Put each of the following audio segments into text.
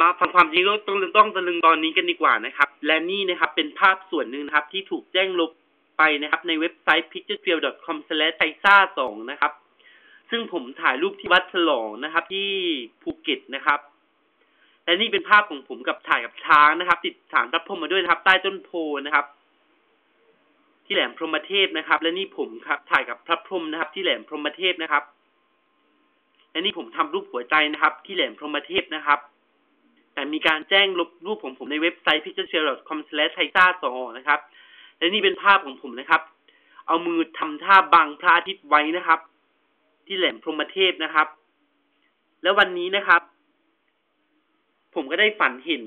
มาฟังความจริงต้องต้องต้องตะลึงตอนนี้กันดีกว่านะครับ และนี่นะครับเป็นภาพส่วนหนึ่งนะครับที่ถูกแจ้งลบไปนะครับในเว็บไซต์ picturefield.com/taisa2 นะครับ ซึ่งผมถ่ายรูปที่วัดฉลองนะครับที่ภูเก็ตนะครับ และนี่เป็นภาพของผมกับถ่ายกับช้างนะครับ ติดฐานพระพรหมมาด้วยนะครับ ใต้ต้นโพนะครับ ที่แหลมพรหมเทพนะครับ และนี่ผมครับถ่ายกับพระพรหมนะครับ ที่แหลมพรหมเทพนะครับ และนี่ผมทำรูปหัวใจนะครับ ที่แหลมพรหมเทพนะครับ แต่มีการแจ้งลบรูปของผมในเว็บไซต์ pictureshare.com/thaisa2 นะครับ และนี่เป็นภาพของผมนะครับ เอามือทำท่าบังพระอาทิตย์ไว้นะครับ ที่แหลมพรหมเทพนะครับ แล้ววันนี้นะครับ ผมก็ได้ฝันเห็น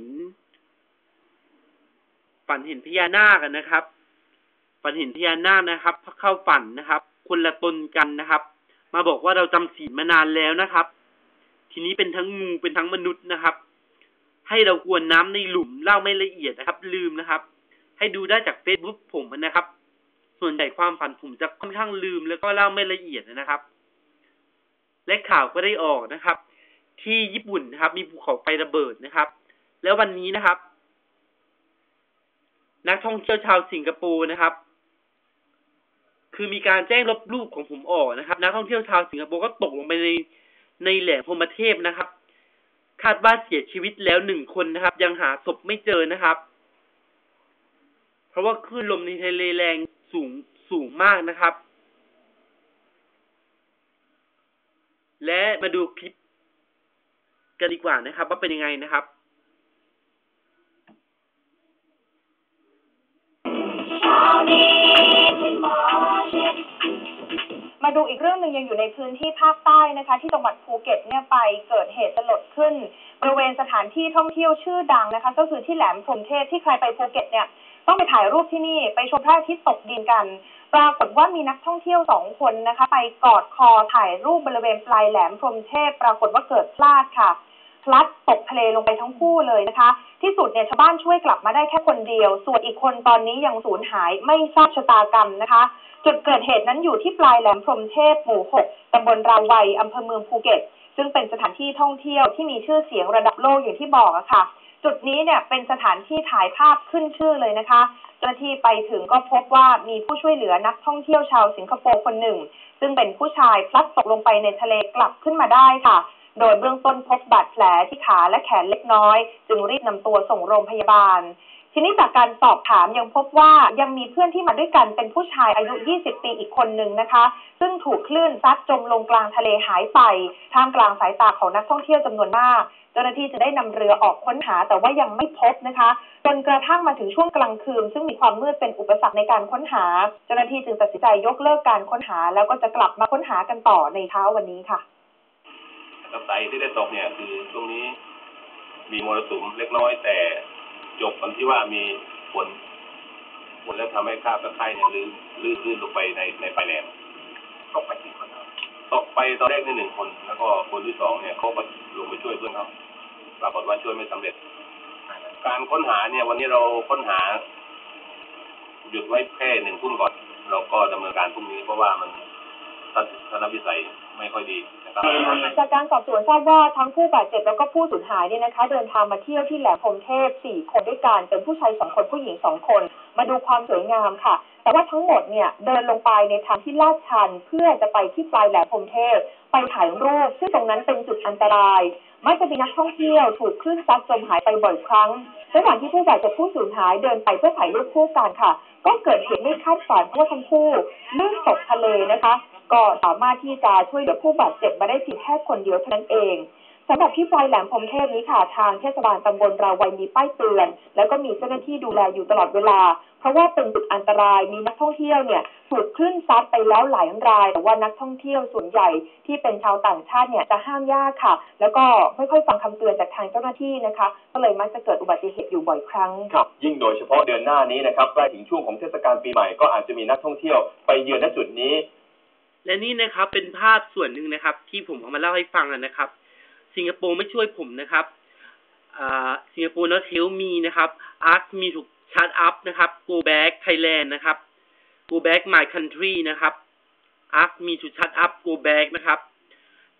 ฝันเห็นพญานาคกันนะครับ ฝันเห็นพญานาคนะครับเข้าฝันนะครับ คนละตนกันนะครับ มาบอกว่าเราจำศีลมานานแล้วนะครับ ทีนี้เป็นทั้งงูเป็นทั้งมนุษย์นะครับ ให้เรากวนน้ำในหลุมเล่าไม่ละเอียดนะครับ ลืมนะครับ ให้ดูได้จากเฟซบุ๊กผมนะครับ ส่วนใหญ่ความฝันผมจะค่อนข้างลืมแล้วก็เล่าไม่ละเอียดนะครับ และข่าวก็ได้ออกนะครับ ที่ญี่ปุ่นนะครับ มีภูเขาไฟระเบิดนะครับ แล้ววันนี้นะครับ นักท่องเที่ยวชาวสิงคโปร์นะครับ คือมีการแจ้งลบรูปของผมออกนะครับ นักท่องเที่ยวชาวสิงคโปร์ก็ตกลงไปในในแหลมพรมเทพนะครับ คาดว่าเสียชีวิตแล้วหนึ่งคนนะครับ ยังหาศพไม่เจอนะครับ เพราะว่าคลื่นลมในทะเลแรงสูงสูงมากนะครับ และมาดูคลิปกันดีกว่านะครับ ว่าเป็นยังไงนะครับ มาดูอีกเรื่องหนึ่งยังอยู่ในพื้นที่ภาคใต้นะคะ ที่จังหวัดภูเก็ตเนี่ยไปเกิดเหตุสลดขึ้น บริเวณสถานที่ท่องเที่ยวชื่อดังนะคะ ก็คือที่แหลมพรมเทพที่ใครไปภูเก็ตเนี่ยต้องไปถ่ายรูปที่นี่ไปชมพระอาทิตย์ตกดินกัน ปรากฏว่ามีนักท่องเที่ยวสองคนนะคะ ไปกอดคอถ่ายรูปบริเวณปลายแหลมพรมเทพปรากฏว่าเกิดพลาดค่ะ พลัดตกทะเลลงไปทั้งคู่เลยนะคะ ที่สุดเนี่ยชาวบ้านช่วยกลับมาได้แค่คนเดียว ส่วนอีกคนตอนนี้ยังสูญหายไม่ทราบชะตากรรมนะคะ จุดเกิดเหตุนั้นอยู่ที่ปลายแหลมพรมเทพหมู่ 6ตำบลราวัยอำเภอเมืองภูเก็ต ซึ่งเป็นสถานที่ท่องเที่ยวที่มีชื่อเสียงระดับโลกอย่างที่บอกอะค่ะ จุดนี้เนี่ยเป็นสถานที่ถ่ายภาพขึ้นชื่อเลยนะคะเจ้าหน้าที่ไปถึงก็พบว่ามีผู้ช่วยเหลือนักท่องเที่ยวชาวสิงคโปร์คนหนึ่ง ซึ่งเป็นผู้ชายพลัดตกลงไปในทะเลกลับขึ้นมาได้ค่ะ โดยเบื้องต้นพบบาดแผลที่ขาและแขนเล็กน้อย จึงรีบนำตัวส่งโรงพยาบาล ทีนี้จากการสอบถามยังพบว่ายังมีเพื่อนที่มาด้วยกันเป็นผู้ชายอายุ 20 ปีอีกคนหนึ่งนะคะ ซึ่งถูกคลื่นซัดจมลงกลางทะเลหายไป ท่ามกลางสายตาของนักท่องเที่ยวจำนวนมากเจ้าหน้าที่จะได้นำเรือออกค้นหาแต่ว่ายังไม่พบนะคะ จนกระทั่งมาถึงช่วงกลางคืน ซึ่งมีความมืดเป็นอุปสรรคในการค้นหา เจ้าหน้าที่จึงตัดสินใจยกเลิกการค้นหา แล้วก็จะกลับมาค้นหากันต่อในเช้าวันนี้ค่ะ กับสายที่ได้ตกเนี่ยคือช่วงนี้มีมรสุมเล็กน้อยแต่จบกันที่ว่ามีฝนฝนแล้วทำให้คราบตะไคร่เนี่ยลื่นลื่นลื่นลงไปในในปลายแหลมตกไปกี่คนครับตกไปตอนแรกนี่หนึ่งคน แล้วก็คนที่สองเนี่ยเขาก็ลงไปช่วยเพื่อนเขาปรากฏว่าช่วยไม่สำเร็จ การค้นหาเนี่ย วันนี้เราค้นหา หยุดไว้แค่หนึ่งทุ่มก่อน เราก็ดำเนินการพรุ่งนี้เพราะว่ามัน ทัศนวิสัยไม่ค่อยดีนะครับจากการสอบสวนทราบว่าทั้งผู้บาดเจ็บแล้วก็ผู้สูญหายเนี่ยนะคะ เดินทางมาเที่ยวที่แหลมพรมเทพ4คนด้วยกันเป็นผู้ชาย2คนผู้หญิง2คน มาดูความสวยงามค่ะ แต่ว่าทั้งหมดเนี่ยเดินลงไปในทางที่ลาดชัน เพื่อจะไปที่ปลายแหลมพรมเทพไปถ่ายรูปซึ่งตรงนั้นเป็นจุดอันตรายมักจะมีนักท่องเที่ยวถูกคลื่นซัดจมหายไปบ่อยครั้งระหว่างที่ผู้บาดเจ็บผู้สูญหายเดินไปเพื่อถ่ายรูปคู่กันค่ะ ก็เกิดเหตุไม่คาดฝันเพราะว่าทั้งคู่ลื่นตกทะเลนะคะ ก็สามารถที่จะช่วยเหลือผู้บาดเจ็บมาได้เพียงแค่คนเดียวเท่านั้นเองสำหรับที่ปลายแหลมพรมเทพนี้ค่ะทางเทศบาลตำบลราวัยมีป้ายเตือน แล้วก็มีเจ้าหน้าที่ดูแลอยู่ตลอดเวลา เพราะว่าเป็นจุดอันตรายมีนักท่องเที่ยวเนี่ยถูกคลื่นซัดไปแล้วหลายราย แต่ว่านักท่องเที่ยวส่วนใหญ่ที่เป็นชาวต่างชาติเนี่ยจะห้ามยากค่ะ แล้วก็ไม่ค่อยฟังคำเตือนจากทางเจ้าหน้าที่นะคะ ก็เลยมักจะเกิดอุบัติเหตุอยู่บ่อยครั้งครับยิ่งโดยเฉพาะเดือนหน้านี้นะครับใกล้ถึงช่วงของเทศกาลปีใหม่ก็อาจจะมีนักท่องเที่ยวไปเยือนณจุดนี้ และนี่นะครับเป็นภาพส่วนหนึ่งนะครับ ที่ผมเอามาเล่าให้ฟังนะครับ สิงคโปร์ไม่ช่วยผมนะครับอ่าสิงคโปร์ not help me นะครับ ask me to shut up นะครับ go back Thailand นะครับ go back my country นะครับ ask me to shut up go back นะครับ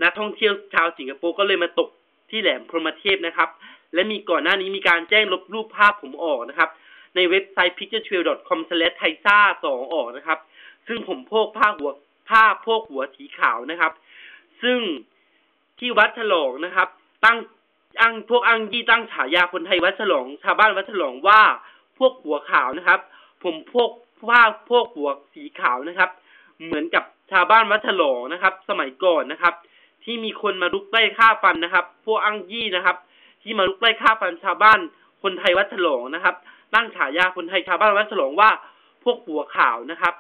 นักท่องเที่ยวชาวสิงคโปร์ก็เลยมาตกที่แหลมพรหมเทพนะครับ และมีก่อนหน้านี้มีการแจ้งลบรูปภาพผมออกนะครับ ในเว็บไซต์ picturetrail.com t h a i s a 2 ออกนะครับ ซึ่งผมโพกผ้าหัว ผ้าโพกหัวสีขาวนะครับ ซึ่งที่วัดฉลองนะครับ ตั้งอ้างพวกอ้างยี่ตั้งฉายาคนไทยวัดฉลองชาวบ้านวัดฉลองว่าพวกหัวขาวนะครับ ผมพวกผ้าพวกหัวสีขาวนะครับ เหมือนกับชาวบ้านวัดฉลองนะครับ สมัยก่อนนะครับ ที่มีคนมาลุกไล่ฆ่าฟันนะครับ พวกอ้างยี่นะครับ ที่มาลุกไล่ฆ่าฟันชาวบ้านคนไทยวัดฉลองนะครับตั้งฉายาคนไทยชาวบ้านวัดฉลองว่าพวกหัวขาวนะครับ